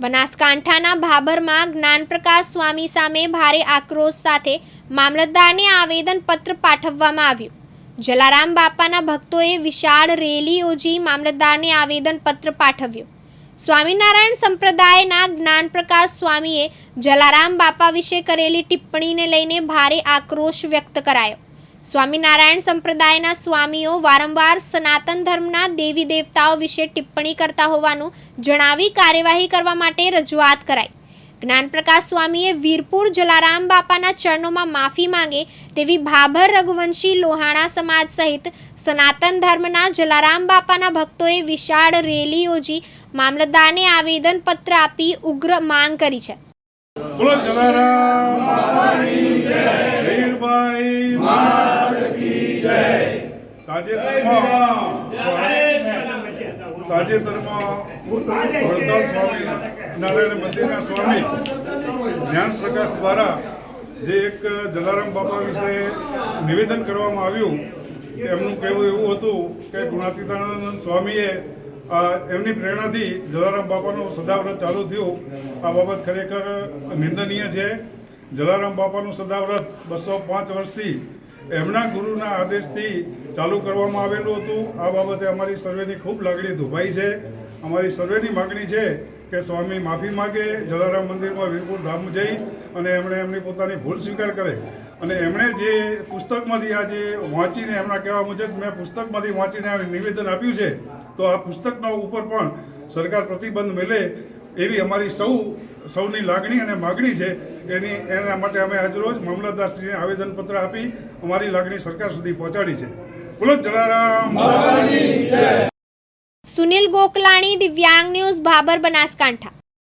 બનાસકાંઠાના ભાભરમાં જ્ઞાનપ્રકાશ સ્વામી સામે ભારે આક્રોશ સાથે મામલતદારને આવેદનપત્ર પાઠવવામાં આવ્યું. જલારામ બાપાના ભક્તોએ વિશાળ રેલી યોજી મામલતદારને આવેદનપત્ર પાઠવ્યું. સ્વામિનારાયણ સંપ્રદાયના જ્ઞાનપ્રકાશ સ્વામીએ જલારામ બાપા વિશે કરેલી ટિપ્પણીને લઈને ભારે આક્રોશ વ્યક્ત કરાયો. સ્વામિનારાયણ સંપ્રદાયના સ્વામીઓ વારંવાર સનાતન ધર્મના દેવી દેવતાઓ વિશે ટિપ્પણી કરતા હોવાનું જણાવી કાર્યવાહી કરવા માટે રજૂઆત કરાઈ. જ્ઞાનપ્રકાશ સ્વામીએ વીરપુર જલારામ બાપાના ચરણોમાં માફી માંગે તેવી ભાભર રઘુવંશી લોહાણા સમાજ સહિત સનાતન ધર્મના જલારામ બાપાના ભક્તોએ વિશાળ રેલી યોજી મામલતદારને આવેદનપત્ર આપી ઉગ્ર માંગ કરી છે. જલારામ તાજેતરમાં તાજેતરમાં વડતાલ સ્વામી નારાયણ મંદિરના સ્વામી જ્ઞાન પ્રકાશ દ્વારા જે એક જલારામ બાપા વિશે નિવેદન કરવામાં આવ્યું એમનું કહેવું એવું હતું કે ગુણાતીતાનંદ સ્વામીએ એમની પ્રેરણાથી જલારામ બાપાનું સદાવ્રત ચાલુ થયું આ બાબત ખરેખર નિંદનીય છે જલારામ બાપાનું સદાવ્રત બસો પાંચ વર્ષથી એમના ગુરુના આદેશથી ચાલુ કરવામાં આવેલું હતું. આ બાબતે અમારી સર્વેની ખૂબ લાગણી દુભાઈ છે. અમારી સર્વેની માગણી છે કે સ્વામી માફી માગે, જલારામ મંદિરમાં વીરપુર ધામ જઈ અને એમણે એમની પોતાની ભૂલ સ્વીકાર કરે. અને એમણે જે પુસ્તકમાંથી આજે વાંચીને એમના કહેવા મુજબ મેં પુસ્તકમાંથી વાંચીને આ નિવેદન આપ્યું છે, તો આ પુસ્તકના ઉપર પણ સરકાર પ્રતિબંધ મેલે એવી અમારી સૌ સૌની લાગણી અને માગણી છે. એની એના માટે અમે આજરોજ મામલતદારશ્રીને આવેદનપત્ર આપી અમારી લાગણી સરકાર સુધી પહોંચાડી છે. બોલો જલારામ. સુનિલ ગોકલાણી દિવ્યાંગ ન્યૂઝ ભાબર બનાસકાંઠા.